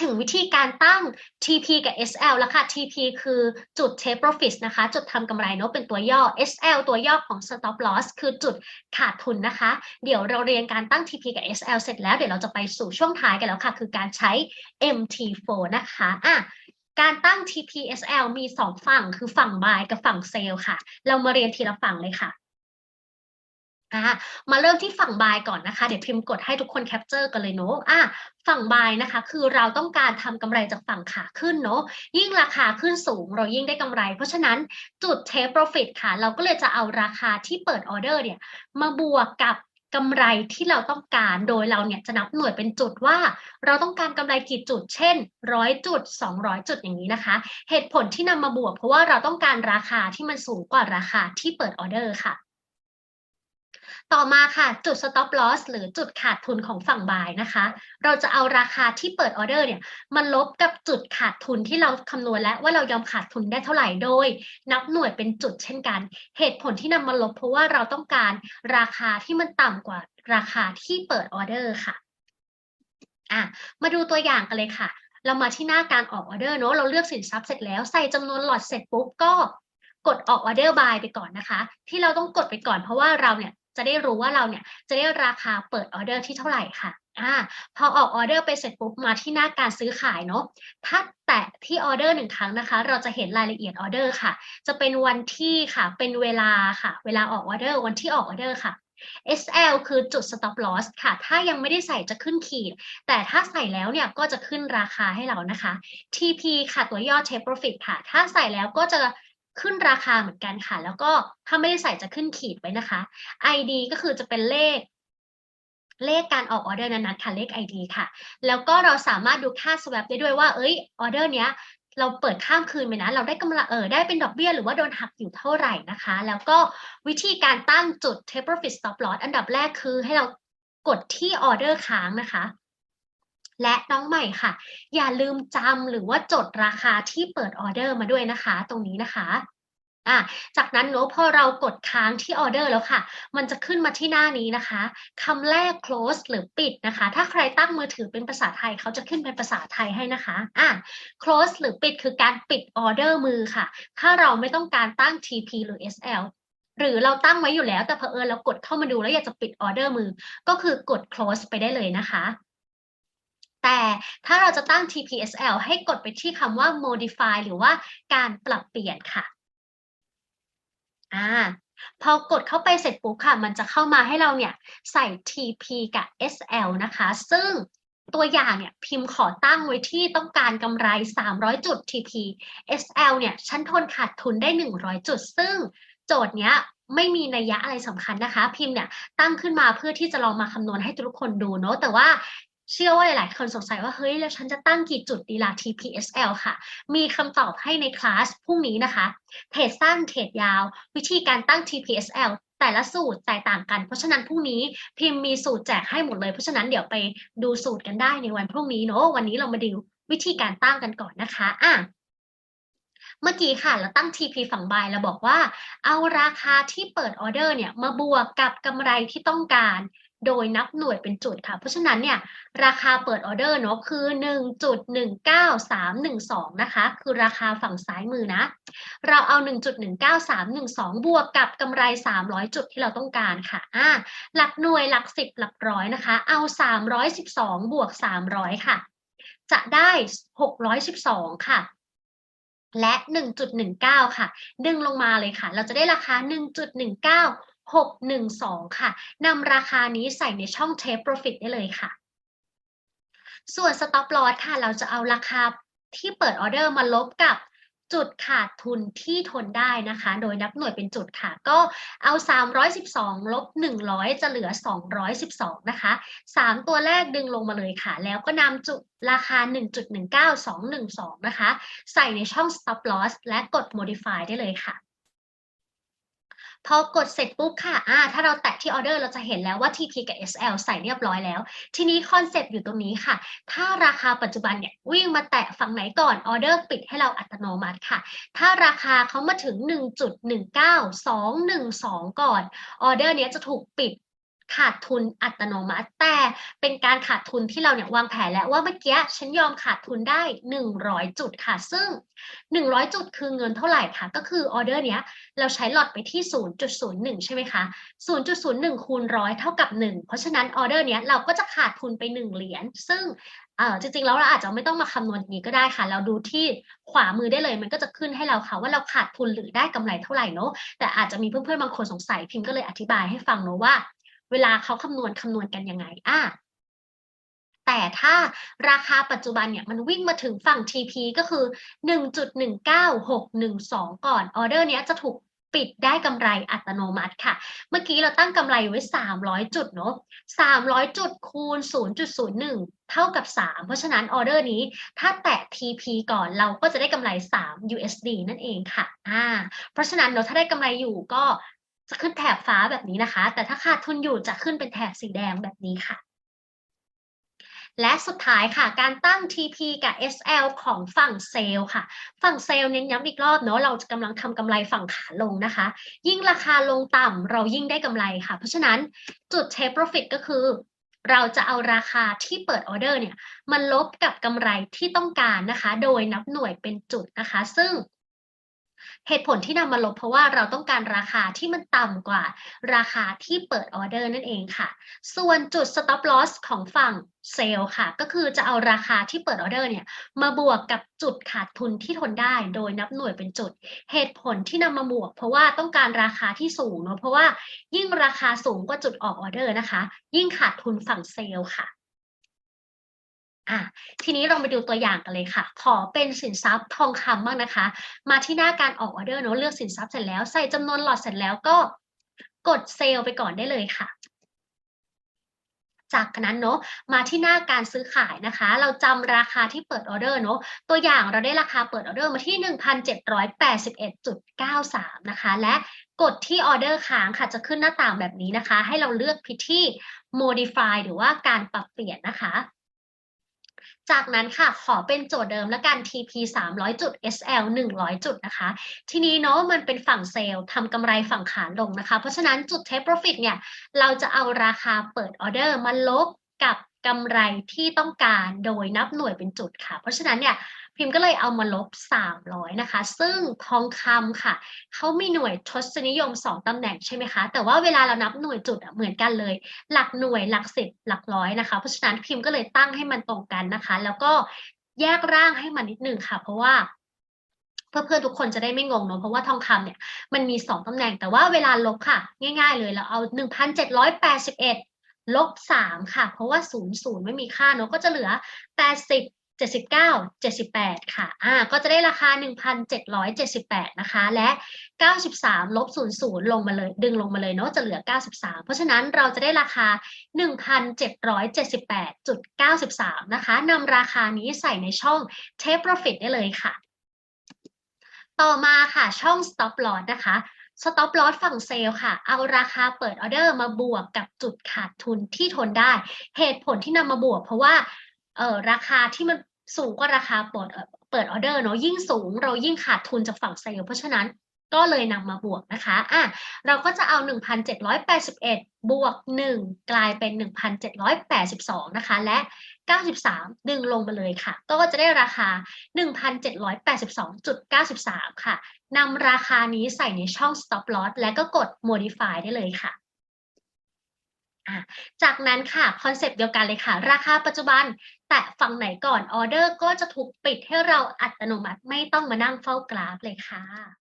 ถึงวิธีการตั้ง TP กับ SL แล้วค่ะ TP คือจุด take profit นะคะ จุดทำกำไรเนาะเป็นตัวย่อ SL ตัวย่อของ stop loss คือจุดขาดทุนนะคะ เดี๋ยวเราเรียนการตั้ง TP กับ SL เสร็จแล้วเดี๋ยวเราจะไปสู่ช่วงท้ายกันแล้วค่ะ คือการใช้ MT4 นะคะอะการตั้ง TP SL มีสองฝั่งคือฝั่ง buy กับฝั่ง sell ค่ะ เรามาเรียนทีละฝั่งเลยค่ะ อะมาเริ่มที่ฝั่งบายก่อนนะคะ เดี๋ยวพิมพ์กดให้ทุกคนแคปเจอร์กันเลยเนาะอะฝั่งบายนะคะ คือเราต้องการทำกำไรจากฝั่งขาขึ้นเนาะยิ่งราคาขึ้นสูงเรายิ่งได้กำไร เพราะฉะนั้นจุด take profit ค่ะ เราก็เลยจะเอาราคาที่เปิดออเดอร์เนี่ยมาบวกกับกำไรที่เราต้องการโดยเราเนี่ยจะนับหน่วยเป็นจุดว่า เราต้องการกำไรกี่จุด เช่นร้อยจุดสองร้อยจุดอย่างนี้นะคะ เหตุผลที่นำมาบวก เพราะว่าเราต้องการราคาที่มันสูงกว่าราคาที่เปิดออเดอร์ค่ะ ต่อมาค่ะจุด stop loss หรือจุดขาดทุนของฝั่งบายนะคะ เราจะเอาราคาที่เปิดออเดอร์เนี่ยมันลบกับจุดขาดทุนที่เราคำนวณแล้วว่าเรายอมขาดทุนได้เท่าไหร่โดย นับหน่วยเป็นจุดเช่นกัน เหตุผลที่นำมาลบเพราะว่าเราต้องการราคาที่มันต่ำกว่าราคาที่เปิดออเดอร์ค่ะอะมาดูตัวอย่างกันเลยค่ะ เรามาที่หน้าการออกออเดอร์เนอะเราเลือกสินทรัพย์เสร็จแล้วใส่จำนวนหลอดเสร็จปุ๊บก็กดออกออเดอร์บายไปก่อนนะคะ ที่เราต้องกดไปก่อนเพราะว่าเราเนี่ย จะได้รู้ว่าเราเนี่ยจะได้ราคาเปิดออเดอร์ที่เท่าไหร่ค่ะอ่าพอออกออเดอร์ไปเสร็จปุ๊บมาที่หน้าการซื้อขายเนาะถ้าแตะที่ออเดอร์หนึ่งครั้งนะคะ เราจะเห็นรายละเอียดออเดอร์ค่ะ จะเป็นวันที่ค่ะ เป็นเวลาค่ะ เวลาออกออเดอร์วันที่ออกออเดอร์ค่ะ SL คือจุด stop loss ค่ะ ถ้ายังไม่ได้ใส่จะขึ้นขีด แต่ถ้าใส่แล้วเนี่ยก็จะขึ้นราคาให้เรานะคะ TP ค่ะตัวย่อ take profit ค่ะ ถ้าใส่แล้วก็จะ ขึ้นราคาเหมือนกันค่ะ แล้วก็ถ้าไม่ได้ใส่จะขึ้นขีดไว้นะคะ ID ก็คือจะเป็นเลข เลขการออกออเดอร์นั้นๆค่ะเลข ID ค่ะ แล้วก็เราสามารถดูค่า swap ได้ด้วยว่า เอ้ยออเดอร์เนี้ยเราเปิดข้ามคืนไปนะ เราได้กำไรเออได้เป็นดอกเบี้ยหรือว่าโดนหักอยู่เท่าไหร่นะคะ แล้วก็วิธีการตั้งจุด take profit stop loss อันดับแรกคือให้เรากดที่ออเดอร์ค้างนะคะ และน้องใหม่ค่ะ อย่าลืมจำหรือว่าจดราคาที่เปิดออเดอร์มาด้วยนะคะ ตรงนี้นะคะ อะจากนั้นเนอะพอเรากดค้างที่ออเดอร์แล้วค่ะ มันจะขึ้นมาที่หน้านี้นะคะคำแรก close หรือปิดนะคะ ถ้าใครตั้งมือถือเป็นภาษาไทยเขาจะขึ้นเป็นภาษาไทยให้นะคะอะ close หรือปิดคือการปิดออเดอร์มือค่ะ ถ้าเราไม่ต้องการตั้ง TP หรือ SL หรือเราตั้งไว้อยู่แล้วแต่เผอิญเรากดเข้ามาดูแล้วอยากจะปิดออเดอร์มือ ก็คือกด close ไปได้เลยนะคะ แต่ถ้าเราจะตั้ง TPSL ให้กดไปที่คำว่า modify หรือว่าการปรับเปลี่ยนค่ะ อ่าพอกดเข้าไปเสร็จปุ๊บค่ะ มันจะเข้ามาให้เราเนี่ยใส่ TP กับ SL นะคะ ซึ่งตัวอย่างเนี่ยพิมพ์ขอตั้งไว้ที่ต้องการกำไร 300 จุด TP SL เนี่ยฉันทนขาดทุนได้ 100 จุด ซึ่งโจทย์เนี้ยไม่มีนัยยะอะไรสำคัญนะคะ พิมพ์เนี่ยตั้งขึ้นมาเพื่อที่จะลองมาคำนวณให้ทุกคนดูเนาะแต่ว่า เชื่อว่าหลาย ๆ คนสงสัยว่าเฮ้ยแล้วฉันจะตั้งกี่จุดดีล่ะ TPSL ค่ะ มีคำตอบให้ในคลาสพรุ่งนี้นะคะ เทรดสั้นเทรดยาว วิธีการตั้ง TPSL แต่ละสูตรแตกต่างกัน เพราะฉะนั้นพรุ่งนี้พิมพ์มีสูตรแจกให้หมดเลย เพราะฉะนั้นเดี๋ยวไปดูสูตรกันได้ในวันพรุ่งนี้เนาะวันนี้เรามาดูวิธีการตั้งกันก่อนนะคะอะเมื่อกี้ค่ะ เราตั้ง TP ฝั่งบายเราบอกว่า เอาราคาที่เปิดออเดอร์เนี่ยมาบวกกับกำไรที่ต้องการ โดยนับหน่วยเป็นจุดค่ะ เพราะฉะนั้นเนี่ยราคาเปิดออเดอร์เนาะคือ 1.19312 นะคะ คือราคาฝั่งซ้ายมือนะ เราเอา 1.19312 บวกกับกำไร 300 จุดที่เราต้องการค่ะอ่าหลักหน่วยหลักสิบหลักร้อยนะคะ เอา 312 บวก 300 ค่ะ จะได้ 612 ค่ะและ 1.19 ค่ะ ดึงลงมาเลยค่ะ เราจะได้ราคา 612 ค่ะนำราคานี้ใส่ในช่อง Take Profit ได้เลยค่ะ ส่วน Stop Loss ค่ะ เราจะเอาราคาที่เปิดออเดอร์มาลบกับจุดขาดทุนที่ทนได้นะคะ โดยนับหน่วยเป็นจุดค่ะ ก็เอา 312 ลบ 100 จะเหลือ 212 นะคะ 3 ตัวแรกดึงลงมาเลยค่ะ แล้วก็นำจุดราคา 1.19212 นะคะ ใส่ในช่อง stop loss และกด modify ได้เลยค่ะ พอกดเสร็จปุ๊บค่ะอ่าถ้าเราแตะที่ออเดอร์เราจะเห็นแล้วว่า TP กับ SL ใส่เรียบร้อยแล้ว ทีนี้คอนเซปต์อยู่ตรงนี้ค่ะ ถ้าราคาปัจจุบันเนี่ยวิ่งมาแตะฝั่งไหนก่อนออเดอร์ปิดให้เราอัตโนมัติค่ะ ถ้าราคาเขามาถึง 1.19212 ก่อนออเดอร์เนี้ยจะถูกปิด ขาดทุนอัตโนมัติ แต่เป็นการขาดทุนที่เราเนี่ยวางแผนแล้วว่าเมื่อกี้ฉันยอมขาดทุนได้ 100 จุดค่ะ ซึ่ง 100 จุดคือเงินเท่าไหร่คะก็คือออเดอร์เนี้ยเราใช้หลอดไปที่ 0.01 ใช่ไหมคะ 0.01 คูณร้อยเท่ากับ 1 เพราะฉะนั้นออเดอร์เนี้ยเราก็จะขาดทุนไป 1 เหรียญ ซึ่งเออจริงๆแล้วเราอาจจะไม่ต้องมาคำนวณอย่างนี้ก็ได้ค่ะ เราดูที่ขวามือได้เลย มันก็จะขึ้นให้เราค่ะ ว่าเราขาดทุนหรือได้กำไรเท่าไหร่เนาะแต่อาจจะมีเพื่อนๆบางคนสงสัยพิมพ์ก็เลยอธิบายให้ฟังเนาะว่า เวลาเขาคำนวณคำนวณกันยังไงอะแต่ถ้าราคาปัจจุบันเนี่ยมันวิ่งมาถึงฝั่ง TP ก็คือ 1.19612 ก่อนออเดอร์เนี้ยจะถูกปิดได้กำไรอัตโนมัติค่ะ เมื่อกี้เราตั้งกำไรไว้ 300 จุดเนาะ300 จุดคูณ 0.01 เท่ากับ 3 เพราะฉะนั้นออเดอร์นี้ถ้าแตะ TP ก่อนเราก็จะได้กำไร 3 USD นั่นเองค่ะอ่าเพราะฉะนั้นเนาถ้าได้กำไรอยู่ก็ จะขึ้นแถบฟ้าแบบนี้นะคะ แต่ถ้าขาดทุนอยู่จะขึ้นเป็นแถบสีแดงแบบนี้ค่ะ และสุดท้ายค่ะ การตั้ง TP กับ SL ของฝั่งเซลล์ค่ะ ฝั่งเซลล์เน้นย้ำอีกรอบเนาะเราจะกำลังทำกำไรฝั่งขาลงนะคะ ยิ่งราคาลงต่ำเรายิ่งได้กำไรค่ะ เพราะฉะนั้นจุด take profit ก็คือเราจะเอาราคาที่เปิดออเดอร์เนี่ยมาลบกับกำไรที่ต้องการนะคะ โดยนับหน่วยเป็นจุดนะคะ ซึ่ง เหตุผลที่นำมาลบเพราะว่าเราต้องการราคาที่มันต่ำกว่า ราคาที่เปิดออเดอร์นั่นเองค่ะ ส่วนจุด stop loss ของฝั่งเซลล์ค่ะ ก็คือจะเอาราคาที่เปิดออเดอร์เนี่ย มาบวกกับจุดขาดทุนที่ทนได้โดยนับหน่วยเป็นจุด เหตุผลที่นำมาบวก เพราะว่าต้องการราคาที่สูงเนาะเพราะว่ายิ่งราคาสูงกว่าจุดออกออเดอร์นะคะ ยิ่งขาดทุนฝั่งเซลล์ค่ะ อะทีนี้เราไปดูตัวอย่างกันเลยค่ะ ขอเป็นสินทรัพย์ทองคำบ้างนะคะ มาที่หน้าการออกออเดอร์เนอะเลือกสินทรัพย์เสร็จแล้วใส่จำนวนหลอดเสร็จแล้วก็กดเซลล์ไปก่อนได้เลยค่ะ จากนั้นเนอะมาที่หน้าการซื้อขายนะคะ เราจำราคาที่เปิดออเดอร์เนอะตัวอย่างเราได้ราคาเปิดออเดอร์มาที่ 1,781.93 นะคะ และกดที่ออเดอร์ค้างค่ะจะขึ้นหน้าต่างแบบนี้นะคะ ให้เราเลือกพิที่ modify หรือว่าการปรับเปลี่ยนนะคะ จากนั้นค่ะขอเป็นโจทย์เดิมและกัน TP 300 จุด SL 100 จุดนะคะ ทีนี้เนาะมันเป็นฝั่งเซลล์ทำกำไรฝั่งขาลงนะคะ เพราะฉะนั้นจุด take profit เนี่ย เราจะเอาราคาเปิดออเดอร์มาลบกับกำไรที่ต้องการโดยนับหน่วยเป็นจุดค่ะ เพราะฉะนั้นเนี่ย พิมพ์ก็เลยเอามาลบ 300 นะคะ ซึ่งทองคำค่ะ เขามีหน่วยทศนิยม 2ตำแหน่งใช่ไหมคะ แต่ว่าเวลาเรานับหน่วยจุดเหมือนกันเลย หลักหน่วยหลักสิบหลักร้อยนะคะ เพราะฉะนั้นพิมพ์ก็เลยตั้งให้มันตรงกันนะคะ แล้วก็แยกร่างให้มันนิดนึงค่ะ เพราะว่าเพื่อๆทุกคนจะได้ไม่งงเนอะเพราะว่าทองคำเนี่ยมันมีสองตำแหน่งแต่ว่าเวลาลบค่ะ ง่าย ๆ เลยเราเอา 1,781ลบ3ค่ะ เพราะว่า 0 0 ไม่มีค่าเนอะก็จะเหลือ 80 79 78 ค่ะ อ่า ก็จะได้ราคา 1,778 นะคะ และ 93 ลบ 00 ลงมาเลย ดึงลงมาเลยเนาะ จะเหลือ 93 เพราะฉะนั้นเราจะได้ราคา 1,778.93 นะคะ นำราคานี้ใส่ในช่อง Take Profit ได้เลยค่ะ ต่อมาค่ะ ช่อง Stop Loss นะคะ Stop Loss ฝั่งเซลล์ค่ะ เอาราคาเปิดออเดอร์มาบวกกับจุดขาดทุนที่ทนได้ เหตุผลที่นำมาบวกเพราะว่าเอ่อราคาที่มัน สูงกว่าราคาเปิดเปิดออเดอร์เนาะยิ่งสูงเรายิ่งขาดทุนจากฝั่งเซลล์เพราะฉะนั้นก็เลยนำมาบวกนะคะอะเราก็จะเอา 1,781 บวก 1 กลายเป็น 1,782 นะคะ และ 93 ดึงลงมาเลยค่ะ ก็จะได้ราคา 1,782.93 ค่ะนำราคานี้ใส่ในช่อง stop loss และก็กด modify ได้เลยค่ะ จากนั้นค่ะ คอนเซปต์เดียวกันเลยค่ะ ราคาปัจจุบัน แต่ฝั่งไหนก่อนออเดอร์ก็จะถูกปิดให้เราอัตโนมัติไม่ต้องมานั่งเฝ้ากราฟเลยค่ะ